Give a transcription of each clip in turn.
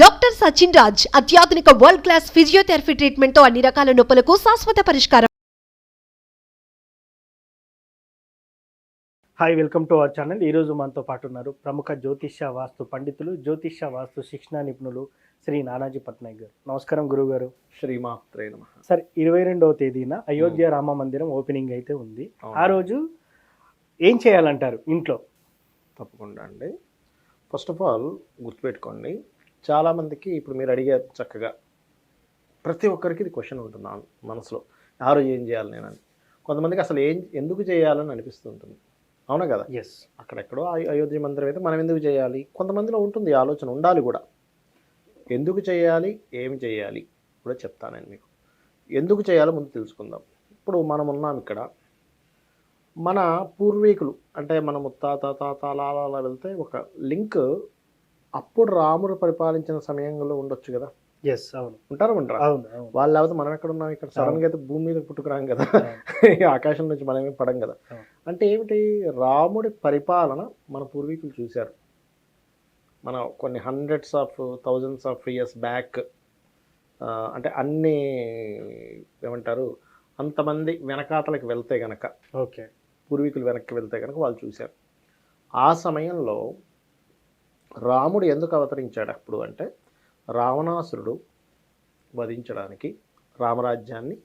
Doctor Sachin Raj అత్యాధునిక world class physiotherapy ట్రీట్మెంట్తో అన్ని రకాల నొప్పులకు శాశ్వత పరిష్కారం. Hi welcome to our channel ఈరోజు మనతో పాటు ఉన్నారు ప్రముఖ జ్యోతిష్య వాస్తు పండితులు జ్యోతిష్య వాస్తు శిక్షణ నిపుణులు శ్రీ నానాజీ పట్నాయక్ గారు. నమస్కారం గురువు గారు. శ్రీమాత్రే నమ. సార్ ఇరవై రెండవ తేదీన అయోధ్య రామ మందిరం ఓపెనింగ్ అయితే ఉంది. ఆ రోజు ఏం చేయాలంటారు ఇంట్లో? తప్పకుండా అండి. ఫస్ట్ ఆఫ్ ఆల్ గుర్తుపెట్టుకోండి చాలామందికి ఇప్పుడు మీరు అడిగారు చక్కగా. ప్రతి ఒక్కరికి ఇది క్వశ్చన్ ఉంటుంది నా మనసులో? ఆ రోజు ఏం చేయాలి నేనని కొంతమందికి అసలు ఏం ఎందుకు చేయాలని అనిపిస్తుంటుంది అవునా కదా? ఎస్ అక్కడెక్కడో అయో- అయోధ్య మందిరం అయితే మనం ఎందుకు చేయాలి? కొంతమందిలో ఉంటుంది ఆలోచన ఉండాలి కూడా. ఎందుకు చేయాలి? ఏమి చేయాలి? కూడా చెప్తాను నేను మీకు. ఎందుకు చేయాలో ముందు తెలుసుకుందాం. ఇప్పుడు మనం ఉన్నాం ఇక్కడ. మన పూర్వీకులు అంటే మన ముత్తాత తాత అలా అలా అలా వెళ్తే ఒక లింక్ అప్పుడు రాముడు పరిపాలించిన సమయంలో ఉండొచ్చు కదా? ఎస్ అవును. ఉంటారు ఉంటారా అవును వాళ్ళు లేకపోతే మనం ఎక్కడ ఉన్నాం ఇక్కడ సడన్గా అయితే భూమి మీద పుట్టుకురాం కదా. ఆకాశం నుంచి మనమేం పడం కదా. అంటే ఏమిటి? రాముడి పరిపాలన మన పూర్వీకులు చూశారు. మన కొన్ని hundreds of thousands of years back అంటే అన్ని ఏమంటారు? అంతమంది వెనకాతలకు వెళ్తే గనక ఓకే. పూర్వీకులు వెనక్కి వెళ్తే కనుక వాళ్ళు చూశారు. ఆ సమయంలో రాముడు ఎందుకు అవతరించాడు అప్పుడు అంటే రావణాసురుడు వధించడానికి రామరాజ్యాన్ని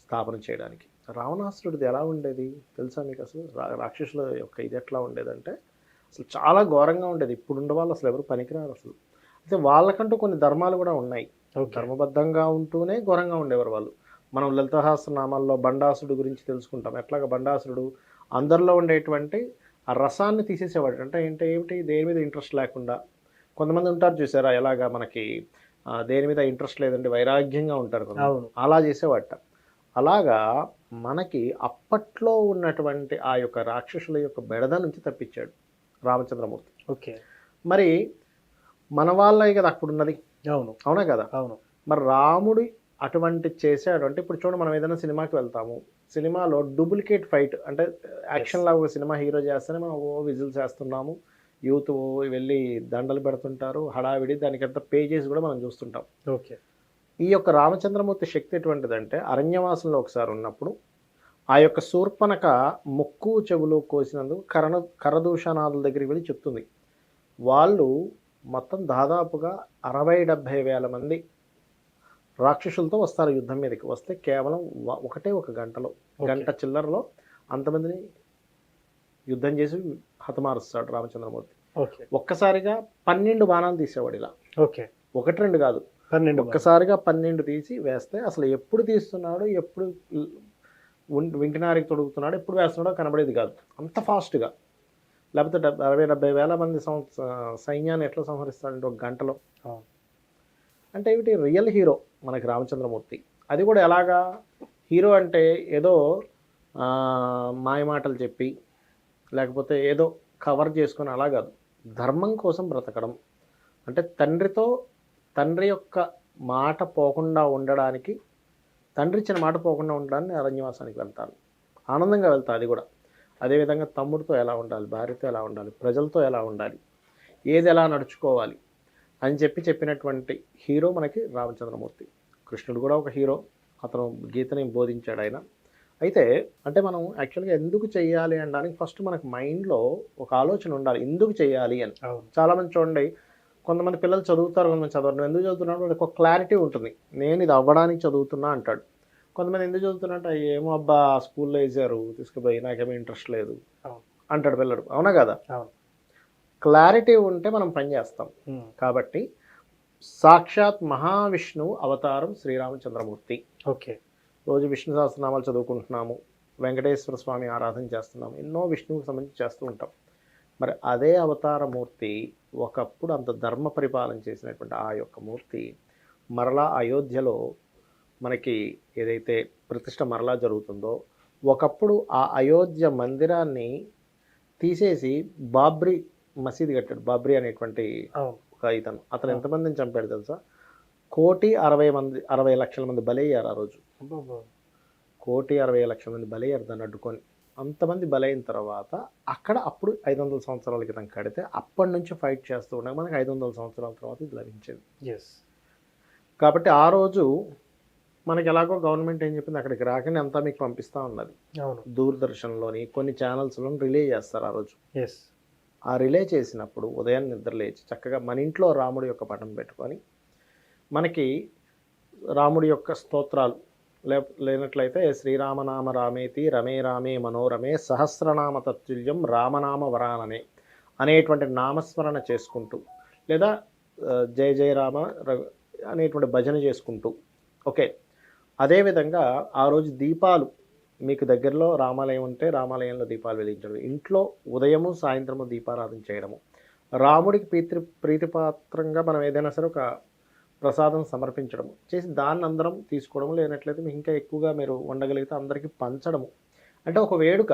స్థాపన చేయడానికి. రావణాసురుడిది ఎలా ఉండేది తెలుసా మీకు అసలు? రాక్షసుల యొక్క ఇది ఎట్లా ఉండేదంటే అసలు చాలా ఘోరంగా ఉండేది. ఇప్పుడు ఉండే వాళ్ళు అసలు ఎవరు పనికిరారు అసలు. అయితే వాళ్ళకంటూ కొన్ని ధర్మాలు కూడా ఉన్నాయి. ధర్మబద్ధంగా ఉంటూనే ఘోరంగా ఉండేవారు వాళ్ళు. మనం లలితహాసనామాల్లో బండాసురుడు గురించి తెలుసుకుంటాం. ఎట్లాగ బండాసురుడు అందరిలో ఉండేటువంటి ఆ రసాన్ని తీసేసేవాడు. అంటే ఏంటి ఏమిటి? దేని మీద ఇంట్రెస్ట్ లేకుండా. కొంతమంది ఉంటారు చూసారా ఎలాగా మనకి దేని మీద ఇంట్రెస్ట్ లేదండి వైరాగ్యంగా ఉంటారు కొంతమంది. అవును. అలా చేసేవాట. అలాగా మనకి అప్పట్లో ఉన్నటువంటి ఆ యొక్క రాక్షసుల యొక్క బెడద నుంచి తప్పించాడు రామచంద్రమూర్తి. ఓకే. మరి మన వాళ్ళే కదా అక్కడ ఉన్నది అవును. అవునా కదా? అవును. మరి రాముడు అటువంటి చేశాడు అంటే ఇప్పుడు చూడండి మనం ఏదైనా సినిమాకి వెళ్తాము. సినిమాలో డూప్లికేట్ ఫైట్ అంటే యాక్షన్ లాగా ఒక సినిమా హీరో చేస్తేనే మనం ఓ విజిల్స్ వేస్తున్నాము యూత్ వెళ్ళి దండలు పెడుతుంటారు హడావిడి దానికంత పేజెస్ కూడా మనం చూస్తుంటాం. ఓకే. ఈ యొక్క రామచంద్రమూర్తి శక్తి ఎటువంటిదంటే అరణ్యవాసంలో ఒకసారి ఉన్నప్పుడు ఆ యొక్క శూర్పణక ముక్కు చెవులు కోసినందుకు కరణ కరదూషణాదుల దగ్గరికి వెళ్ళి చెప్తుంది. వాళ్ళు మొత్తం దాదాపుగా అరవై డెబ్భై వేల మంది రాక్షసులతో వస్తారు యుద్ధం మీదకి. వస్తే కేవలం ఒకటే ఒక గంటలో. గంట చిల్లరలో అంతమందిని యుద్ధం చేసి హతమారుస్తాడు రామచంద్రమూర్తి. ఓకే. ఒక్కసారిగా పన్నెండు బాణాలు తీసేవాడు ఇలా. ఓకే. ఒకటి రెండు కాదు. పన్నెండు ఒక్కసారిగా పన్నెండు తీసి వేస్తే అసలు ఎప్పుడు తీస్తున్నాడు ఎప్పుడు వింటినారికి తొడుగుతున్నాడు ఎప్పుడు వేస్తున్నాడో కనబడేది కాదు. అంత ఫాస్ట్గా. లేకపోతే డెబ్బై అరవై డెబ్బై వేల మంది సైన్యాన్ని ఎట్లా సంహరిస్తాడంటే ఒక గంటలో. అంటే ఏమిటి? Real hero. మనకి రామచంద్రమూర్తి. అది కూడా ఎలాగా? హీరో అంటే ఏదో మాయమాటలు చెప్పి లేకపోతే ఏదో కవర్ చేసుకొని అలా కాదు. ధర్మం కోసం బ్రతకడం. అంటే తండ్రితో తండ్రి యొక్క మాట పోకుండా ఉండడానికి తండ్రి ఇచ్చిన మాట పోకుండా ఉండడానికి అరణ్యవాసానికి వెళ్తాను. ఆనందంగా వెళ్తా అది కూడా. అదేవిధంగా తమ్ముడితో ఎలా ఉండాలి? భార్యతో ఎలా ఉండాలి? ప్రజలతో ఎలా ఉండాలి? ఏది ఎలా నడుచుకోవాలి? అని చెప్పి చెప్పినటువంటి హీరో మనకి రామచంద్రమూర్తి. కృష్ణుడు కూడా ఒక హీరో. అతను గీతని బోధించాడు ఆయన. అయితే అంటే మనం యాక్చువల్గా ఎందుకు చేయాలి అనడానికి ఫస్ట్ మనకు మైండ్లో ఒక ఆలోచన ఉండాలి. ఎందుకు చేయాలి అని. చాలామంది చూడండి కొంతమంది పిల్లలు చదువుతారు కొంతమంది చదవరు. ఎందుకు చదువుతున్నాడు వాళ్ళకి ఒక క్లారిటీ ఉంటుంది. నేను ఇది అవ్వడానికి చదువుతున్నా అంటాడు. కొంతమంది ఎందుకు చదువుతున్నట్టు ఏమో అబ్బా స్కూల్లో వేసారు తీసుకుపోయి నాకేమీ ఇంట్రెస్ట్ లేదు. అంటాడు పిల్లడు. అవునా కదా? అవును. క్లారిటీ ఉంటే మనం పని చేస్తాం. కాబట్టి సాక్షాత్ మహావిష్ణువు అవతారం శ్రీరామచంద్రమూర్తి. ఓకే. రోజు విష్ణు సహస్రనామాలు చదువుకుంటున్నాము. వెంకటేశ్వర స్వామి ఆరాధన చేస్తున్నాము. ఎన్నో విష్ణువుకి సంబంధించి చేస్తూ ఉంటాం. మరి అదే అవతార మూర్తి ఒకప్పుడు అంత ధర్మ పరిపాలన చేసినటువంటి ఆ యొక్క మూర్తి మరలా అయోధ్యలో మనకి ఏదైతే ప్రతిష్ట మరలా జరుగుతుందో ఒకప్పుడు ఆ అయోధ్య మందిరాన్ని తీసేసి బాబ్రీ మసీద్ కట్టాడు బాబ్రీ అనేటువంటి ఒక ఇతను. అతను ఎంతమందిని చంపాడు తెలుసా? కోటి అరవై మంది అరవై లక్షల మంది బలయ్యారు ఆ రోజు. కోటి అరవై లక్షల మంది బలయ్యారు దాన్ని అడ్డుకొని. అంతమంది బలైన తర్వాత అక్కడ అప్పుడు ఐదు వందల సంవత్సరాల క్రితం కడితే అప్పటి నుంచి ఫైట్ చేస్తూ ఉండగా మనకి ఐదు వందల సంవత్సరాల తర్వాత ఇది లభించింది. ఎస్ కాబట్టి ఆ రోజు మనకి ఎలాగో గవర్నమెంట్ ఏం చెప్పింది? అక్కడికి రాకనే అంతా మీకు పంపిస్తూ ఉన్నది. అవును. దూరదర్శన్లోని కొన్ని ఛానల్స్లో రిలే చేస్తారు ఆ రోజు. ఎస్ ఆ రిలే చేసినప్పుడు ఉదయం నిద్ర లేచి చక్కగా మన ఇంట్లో రాముడి యొక్క పటం పెట్టుకొని మనకి రాముడి యొక్క స్తోత్రాలు లే లేనట్లయితే శ్రీరామనామ రామేతి రమే రామే మనోరమే సహస్రనామ తత్తుల్యం రామనామ వరాననే అనేటువంటి నామస్మరణ చేసుకుంటూ లేదా జయ జయ రామ అనేటువంటి భజన చేసుకుంటూ ఓకే. అదేవిధంగా ఆ రోజు దీపాలు మీకు దగ్గరలో రామాలయం ఉంటే రామాలయంలో దీపాలు వెలిగించడం. ఇంట్లో ఉదయము సాయంత్రము దీపారాధన చేయడము. రాముడికి ప్రీతి ప్రీతిపాత్రంగా మనం ఏదైనా సరే ఒక ప్రసాదం సమర్పించడము. చేసి దాన్ని అందరం తీసుకోవడము. లేనట్లయితే మీకు ఇంకా ఎక్కువగా మీరు వండగలిగితే అందరికీ పంచడము. అంటే ఒక వేడుక.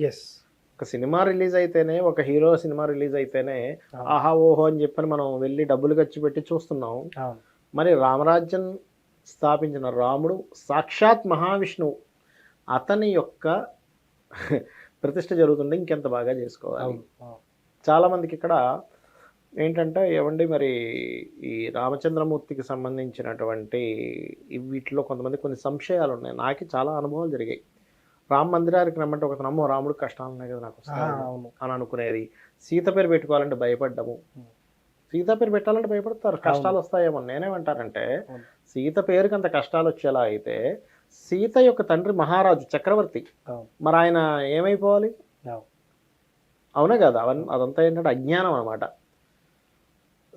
ఎస్ ఒక సినిమా రిలీజ్ అయితేనే ఒక హీరో సినిమా రిలీజ్ అయితేనే ఆహా ఓహో అని చెప్పని మనం వెళ్ళి డబ్బులు ఖర్చు పెట్టి చూస్తున్నాం. మరి రామరాజ్యం స్థాపించిన రాముడు సాక్షాత్ మహావిష్ణువు. అతని యొక్క ప్రతిష్ట జరుగుతుంటే ఇంకెంత బాగా చేసుకోవాలి. చాలామందికి ఇక్కడ ఏంటంటే ఏమండి మరి ఈ రామచంద్రమూర్తికి సంబంధించినటువంటి వీటిలో కొంతమంది కొన్ని సంశయాలు ఉన్నాయి. నాకు చాలా అనుభవాలు జరిగాయి. రామ మందిరానికి రమ్మంటే ఒక నమ్మో రాముడు కష్టాలు ఉన్నాయి కదా నాకు అని అనుకునేది. సీత పేరు పెట్టుకోవాలంటే భయపడ్డము. సీత పేరు పెట్టాలంటే భయపడతారు. కష్టాలు వస్తాయేమో. నేనేమంటానంటే అవును. సీత పేరుకి అంత కష్టాలు వచ్చేలా అయితే సీత యొక్క తండ్రి మహారాజు చక్రవర్తి. మరి ఆయన ఏమైపోవాలి? అవును. కదా? అవన్ అదంతా ఏంటంటే అజ్ఞానం అనమాట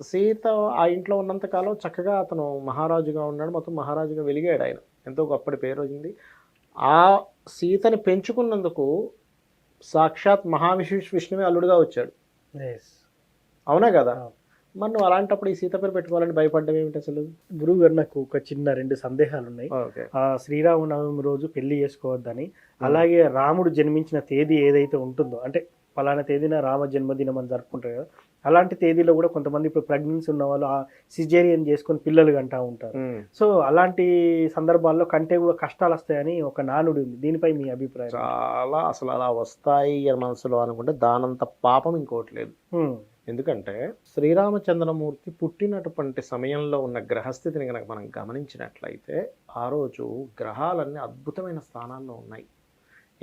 సీత ఆ ఇంట్లో ఉన్నంత కాలం చక్కగా అతను మహారాజుగా ఉన్నాడు. మొత్తం మహారాజుగా వెలిగాడు ఆయన. ఎంతో గొప్పటి పేరు వచ్చింది. ఆ సీతని పెంచుకున్నందుకు సాక్షాత్ మహావిష్ణు విష్ణువే అల్లుడుగా వచ్చాడు. అవునా కదా. మరి నువ్వు అలాంటప్పుడు ఈ సీత పేరు పెట్టుకోవాలని భయపడ్డం ఏమిటి అసలు? గురువు గారు నాకు ఒక చిన్న రెండు సందేహాలు ఉన్నాయి ఓకే. ఆ శ్రీరామనవమి రోజు పెళ్ళి చేసుకోవద్దని అలాగే రాముడు జన్మించిన తేదీ ఏదైతే ఉంటుందో అంటే పలానా తేదీన రామ జన్మదినం అని జరుపుకుంటారు కదా అలాంటి తేదీలో కూడా కొంతమంది ఇప్పుడు ప్రెగ్నెన్సీ ఉన్న వాళ్ళు ఆ సిజేరియన్ చేసుకొని పిల్లలు కంటా ఉంటారు. సో అలాంటి సందర్భాల్లో కంటే కూడా కష్టాలు వస్తాయని ఒక నానుడి ఉంది. దీనిపై మీ అభిప్రాయం? చాలా అసలు అలా వస్తాయి అని మనసులో అనుకుంటే దానంత పాపం ఇంకోటి లేదు. ఎందుకంటే శ్రీరామచంద్రమూర్తి పుట్టినటువంటి సమయంలో ఉన్న గ్రహస్థితిని కనుక మనం గమనించినట్లయితే ఆ రోజు గ్రహాలన్నీ అద్భుతమైన స్థానాల్లో ఉన్నాయి.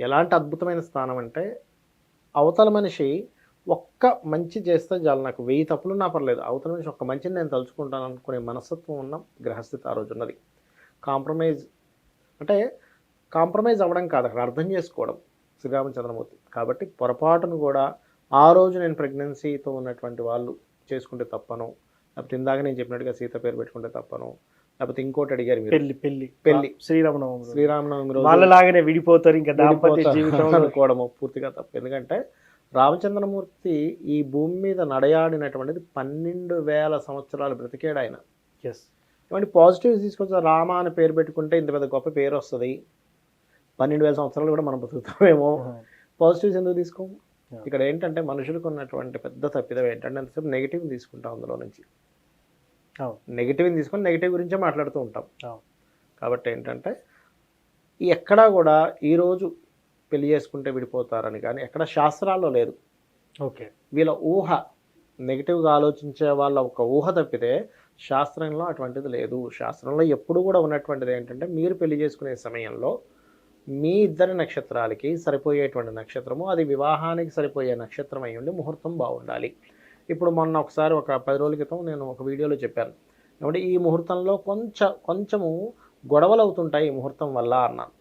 ఎలాంటి అద్భుతమైన స్థానం అంటే అవతల మనిషి ఒక్క మంచి చేస్తే చాలు నాకు వెయ్యి తప్పులు నా పర్లేదు. అవతల మనిషి ఒక్క మంచిని నేను తలుచుకుంటాను అనుకునే మనస్తత్వం ఉన్న గ్రహస్థితి ఆ రోజు ఉన్నది. కాంప్రమైజ్ అంటే కాంప్రమైజ్ అవ్వడం కాదు అక్కడ అర్థం చేసుకోవడం శ్రీరామచంద్రమూర్తి. కాబట్టి పొరపాటును కూడా ఆ రోజు నేను ప్రెగ్నెన్సీతో ఉన్నటువంటి వాళ్ళు చేసుకుంటే తప్పను. లేకపోతే ఇందాక నేను చెప్పినట్టుగా సీత పేరు పెట్టుకుంటే తప్పను. లేకపోతే ఇంకోటి అడిగారు పెళ్ళి పెళ్ళి. పెళ్ళి. శ్రీరామనవమి. శ్రీరామనవమి రోజు. వాళ్ళలాగానే విడిపోతారు ఇంకా దాంపత్య జీవితంలో. అనుకోవడము పూర్తిగా తప్పు. ఎందుకంటే రామచంద్రమూర్తి ఈ భూమి మీద నడయాడినటువంటిది పన్నెండు వేల సంవత్సరాలు బ్రతికాడు ఆయన. ఎస్ ఇటువంటి పాజిటివ్స్ తీసుకొచ్చి రామ అని పేరు పెట్టుకుంటే ఇంత పెద్ద గొప్ప పేరు వస్తుంది. పన్నెండు వేల సంవత్సరాలు కూడా మనం బతుకుతామేమో. పాజిటివ్స్ ఎందుకు తీసుకోము. ఇక్కడ ఏంటంటే మనుషులకు ఉన్నటువంటి పెద్ద తప్పిదం ఏంటంటే అంతసేపు నెగిటివ్ తీసుకుంటాం అందులో నుంచి. నెగిటివ్ తీసుకొని నెగిటివ్ గురించే మాట్లాడుతూ ఉంటాం. కాబట్టి ఏంటంటే ఎక్కడా కూడా ఈరోజు పెళ్ళి చేసుకుంటే విడిపోతారని కానీ ఎక్కడ శాస్త్రాల్లో లేదు. ఓకే. వీళ్ళ ఊహ నెగిటివ్గా ఆలోచించే వాళ్ళ ఒక ఊహ తప్పితే శాస్త్రంలో అటువంటిది లేదు. శాస్త్రంలో ఎప్పుడు కూడా ఉన్నటువంటిది ఏంటంటే మీరు పెళ్ళి చేసుకునే సమయంలో మీ ఇద్దరి నక్షత్రాలకి సరిపోయేటువంటి నక్షత్రము అది వివాహానికి సరిపోయే నక్షత్రం అయి ఉండి ముహూర్తం బాగుండాలి. ఇప్పుడు మొన్న ఒకసారి ఒక పది రోజుల క్రితం నేను ఒక వీడియోలో చెప్పాను. కాబట్టి ఈ ముహూర్తంలో కొంచెం కొంచెము గొడవలు అవుతుంటాయి ఈ ముహూర్తం వల్ల అన్నాను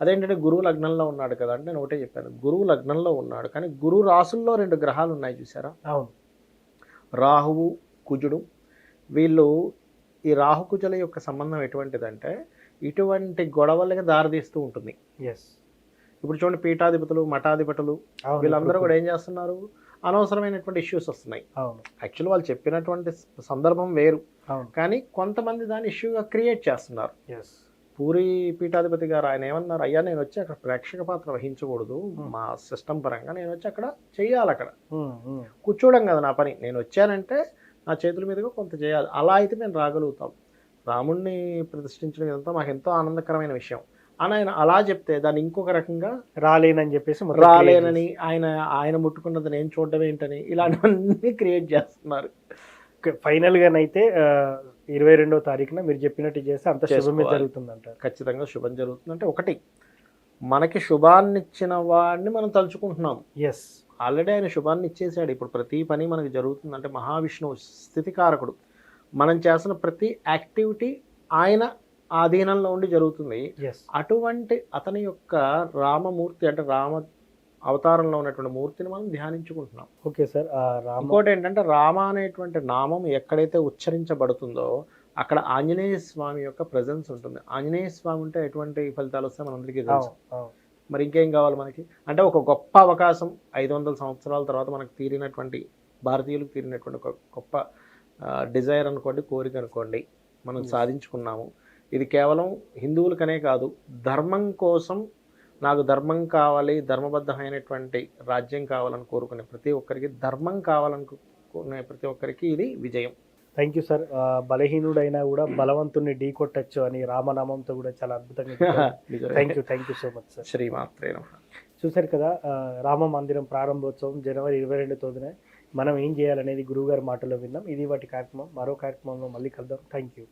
అదేంటంటే గురువు లగ్నంలో ఉన్నాడు కదా అంటే నేను ఒకటే చెప్పాను. గురువు లగ్నంలో ఉన్నాడు కానీ గురువు రాసుల్లో రెండు గ్రహాలు ఉన్నాయి చూసారా అవును. రాహువు కుజుడు. వీళ్ళు ఈ రాహుకుజుల యొక్క సంబంధం ఎటువంటిదంటే ఇటువంటి గొడవలకి దారితీస్తూ ఉంటుంది. ఎస్ ఇప్పుడు చూడండి పీఠాధిపతులు మఠాధిపతులు వీళ్ళందరూ కూడా ఏం చేస్తున్నారు? అనవసరమైనటువంటి ఇష్యూస్ వస్తున్నాయి. అవును. యాక్చువల్ వాళ్ళు చెప్పినటువంటి సందర్భం వేరు. కానీ కొంతమంది దాన్ని ఇష్యూగా క్రియేట్ చేస్తున్నారు. ఎస్ పూరి పీఠాధిపతి గారు ఆయన ఏమన్నారు? అయ్యా నేను వచ్చి అక్కడ ప్రేక్షక పాత్ర వహించకూడదు. మా సిస్టమ్ పరంగా నేను వచ్చి అక్కడ చెయ్యాలి అక్కడ. కూర్చోవడం కదా నా పని. నేను వచ్చానంటే నా చేతుల మీదుగా కొంత చేయాలి. అలా అయితే నేను రాగలుగుతాం. రాముణ్ణి ప్రతిష్ఠించడం ఇదంతా మాకు ఎంతో ఆనందకరమైన విషయం. అని ఆయన అలా చెప్తే దాన్ని ఇంకొక రకంగా రాలేనని చెప్పేసి రాలేనని ఆయన ఆయన ముట్టుకున్నది నేను చూడడం ఏంటని ఇలాంటివన్నీ క్రియేట్ చేస్తున్నారు. చేసి- ఫైనల్ గానైతే ఆ, ఇరవై రెండవ తారీఖున మీరు చెప్పినట్టు చేస్తే అంత శుభమే చేసుకోవాలి. జరుగుతుంది అంటారు ఖచ్చితంగా శుభం జరుగుతుందంటే ఒకటి మనకి శుభాన్ని ఇచ్చిన వాడిని మనం తలుచుకుంటున్నాం. ఎస్ ఆల్రెడీ ఆయన శుభాన్ని ఇచ్చేసాడు ఇప్పుడు ప్రతి పని మనకి జరుగుతుందంటే మహావిష్ణువు స్థితికారకుడు. మనం చేస్తున్న ప్రతి యాక్టివిటీ ఆయన ఆధీనంలో ఉండి జరుగుతుంది. అటువంటి అతని యొక్క రామమూర్తి అంటే రామ అవతారంలో ఉన్నటువంటి మూర్తిని మనం ధ్యానించుకుంటున్నాం. ఓకే సార్ ఇంకోటి ఏంటంటే రామ అనేటువంటి నామం ఎక్కడైతే ఉచ్చరించబడుతుందో అక్కడ ఆంజనేయ స్వామి యొక్క ప్రజెన్స్ ఉంటుంది. ఆంజనేయ స్వామి ఉంటే ఎటువంటి ఫలితాలు వస్తాయి మనందరికీ తెలుసు. మరి ఇంకేం కావాలి మనకి? అంటే ఒక గొప్ప అవకాశం ఐదు వందల సంవత్సరాల తర్వాత మనకు తీరినటువంటి భారతీయులకు తీరినటువంటి ఒక గొప్ప డిజైర్ అనుకోండి కోరిక అనుకోండి మనం. సాధించుకున్నాము. ఇది కేవలం హిందువులకనే కాదు ధర్మం కోసం నాకు ధర్మం కావాలి ధర్మబద్ధమైనటువంటి రాజ్యం కావాలని కోరుకునే ప్రతి ఒక్కరికి ధర్మం కావాలనుకునే ప్రతి ఒక్కరికి ఇది విజయం. థ్యాంక్ యూ సార్ బలహీనుడైనా కూడా బలవంతుణ్ణి ఢీ కొట్టచ్చు అని రామనామంతో కూడా చాలా అద్భుతంగా thank you thank you so much sir శ్రీమాత్రే. చూశారు కదా రామ మందిరం ప్రారంభోత్సవం జనవరి ఇరవై రెండు తొమ్మిదిన. మనం ఏం చేయాలనేది గురువుగారి మాటలో విన్నాం. ఇది వాటి కార్యక్రమం. మరో కార్యక్రమంలో మళ్ళీ కలుద్దాం. Thank you